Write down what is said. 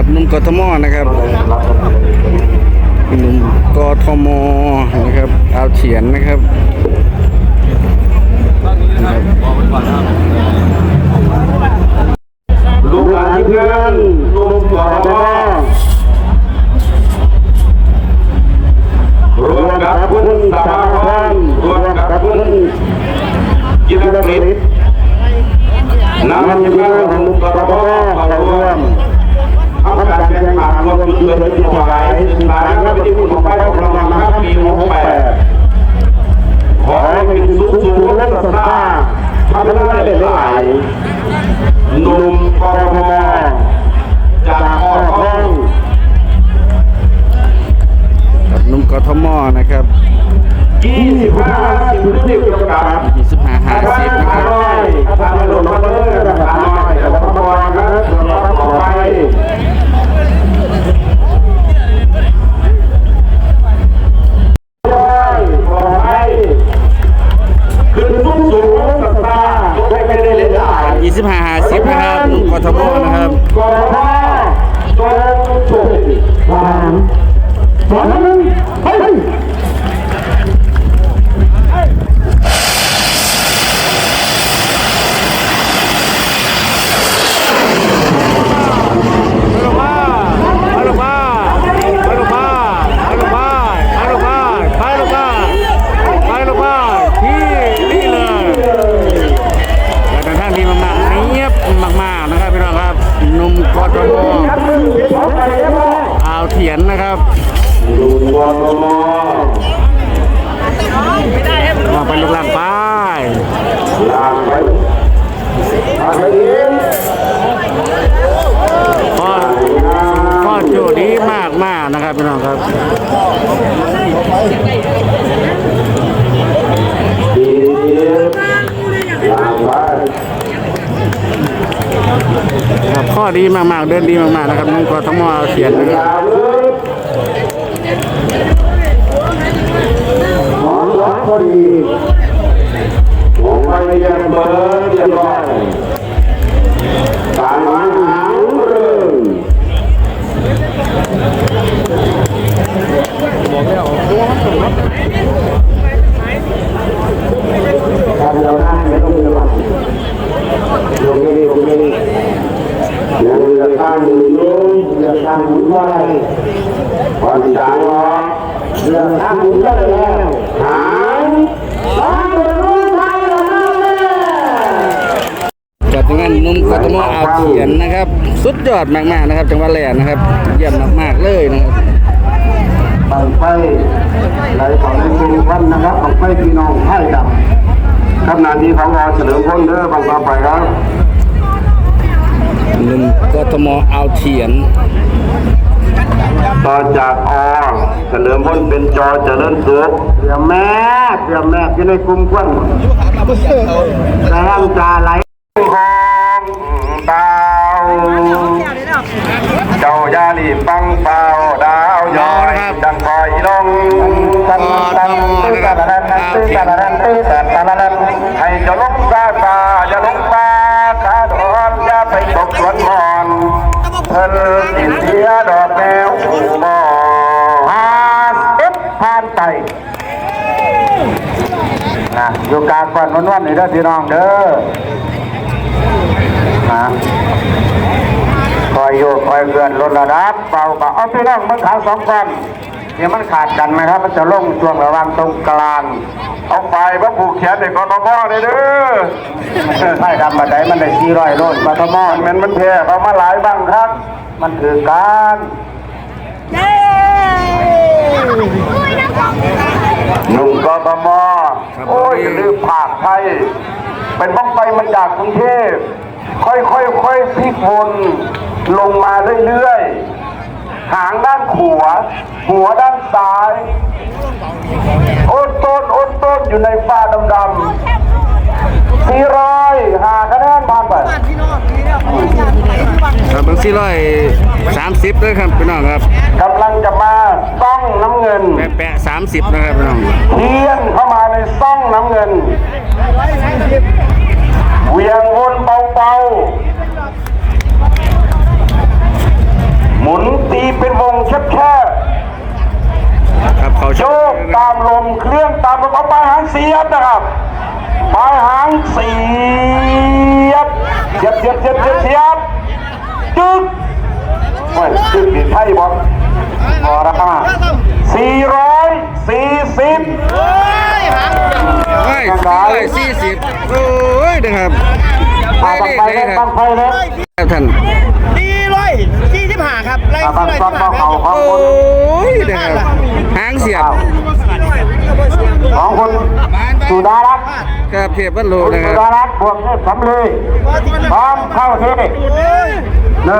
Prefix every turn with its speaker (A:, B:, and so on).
A: ครับนุ่มกทมนะครับนุ่มกทมนะครับเอาเฉียนนะครับนะครับ
B: ลูกหลานเพื่อน กิดจุดถวายสถานพระพิธีของพระของเรามาปี68ขอให้เป็นสุขสูงและศรัทธาทำได้หลายหนุ่มกรมจากอ่อนท้อง
A: กับนุ่มกทมนะครับิบ
B: ห้าห้าสิบนะ
A: ครับกทมนะครับ
B: กทจงโชคดีสามสองหนึ่ง
A: ไป มมาไปลูกหลานไป
B: ลางไปอะไรดี
A: ก็ก็โจดีมากมากนะครับพี่น้องครับ
B: ดีดีลางไป
A: ครับข้อดีมากๆเดินดีมากๆนะครับนุ่มกทมเอาเถียนนะครับ
B: กพอดีของไปยังเบิร์ดเรียบร้อยสามันหาเริ่มทำเราได้ไม่ต้องมีระวังลงไม่ดีลงไม่ดียังเรือข้างหนึ่งลงเรือข้างหมุนไว้ก่อนจางออกรือข้งหมุนได้แล้วหางสองเป็นรู้ไทยแล้วนะแม่
A: จัด งานหนุ่มกทมเอาเถียนนะครับ สุดยอดมากๆนะครับ จังหวัดแหลนนะครับ เยี่ยมมากๆเลยนะครับ
B: บังไฟไหลของในกรุงวันนะครับบังไฟพี่น้องให้ดับขณะนี้ของเราเฉลิมพลเด้อบังต่อไปครับ
A: หนุ่มกทมเอาเถียน
B: ต่อจากอเฉลิมพลเป็นจอเจริญสุขเดี๋ยวแม่เดี๋ยวแม่ที่ในกลุ่มควันแรงจาไหล เจ้ายาลีฟังเป่าดาวย้อยดังคอยลงตันตันตื้อตาละนันตื้อตาละนันตื้อตาละนันให้เจะลงซาซาอย่าลงมาขาดอนอย่าไปตกสวนมอนเพิ่นสิเสียดอกแก้วหูหมอหาเอ็ดผ่านไปนะอยู่กลางก่อนวันวันนี่เด้อพี่น้องเด้อนะค อยอยู่คอยเกินลดระดับเบาเบาเอาพี่น้องมันขาสองคนเนี่ยมันขาดกันไหมครับ มันจะลงช่วงระหว่างตรงกลาง เอาไปพระผูกแขนเด็กกทมเลยเด้อใช่ดำมาได้มันได้สี่ร้อยโลดกทมมันมันแพ้เขามาหลายบ้างครับ มันคือการหนุ่มกทม
A: ครับ
B: โอ้ยลืมผากไทยเป็นบ้องไฟมันจากกรุงเทพค่อยๆค่อยๆพลิกวน ลงมาเรื่อยๆ หางด้านขวาหัวด้านซ้าย โอนต้นโอนต้นอยู่ในฟ้าดำๆสี่ร้อยหาคะแนนผ่านไป
A: ครับบางสี่ร้อยสามสิบด้วยครับพี่น้องครับ
B: กำลังจะมาซ่องน้ำเงิน
A: แปะแปะสามสิบนะครับพี่น้อง
B: เทียนเข้ามาในซ่องน้ำเงินเหวียงวนเบาๆ หมุนตีเป็นวงแคบครั
A: บเขาๆโยกตา
B: มลมเครื่องตามลมเอาปลายหางเสียบนะครับปลายหางเสียบเสียบเสียบเสียบเสียบเสีบจึ๊กโอ้จึ๊กนี่ใช่บอลพอแล้วครับสี่ร้ยสี่สิบ
A: เฮ้ยสี่ร้ยสี่สิบโอ้ยนะครับไปเลข
B: ไหน
A: ครับท่าน
C: ห้าครับไล่
B: บัง
C: ร้อย
B: ซั
C: สิ
B: บบบั
C: ห้างครั
B: เขา
C: บ
B: ของ
A: โอ้
B: คุณ
A: ยนะครับหางเสียบ
B: ของคุณสุดารัตน์
A: ครับเทพวัลโล
B: คุณ
A: นะค
B: สุ
A: รับ
B: ดารัตน์บวกเทพสำลีพร้อมเข้าที่หนึ่ง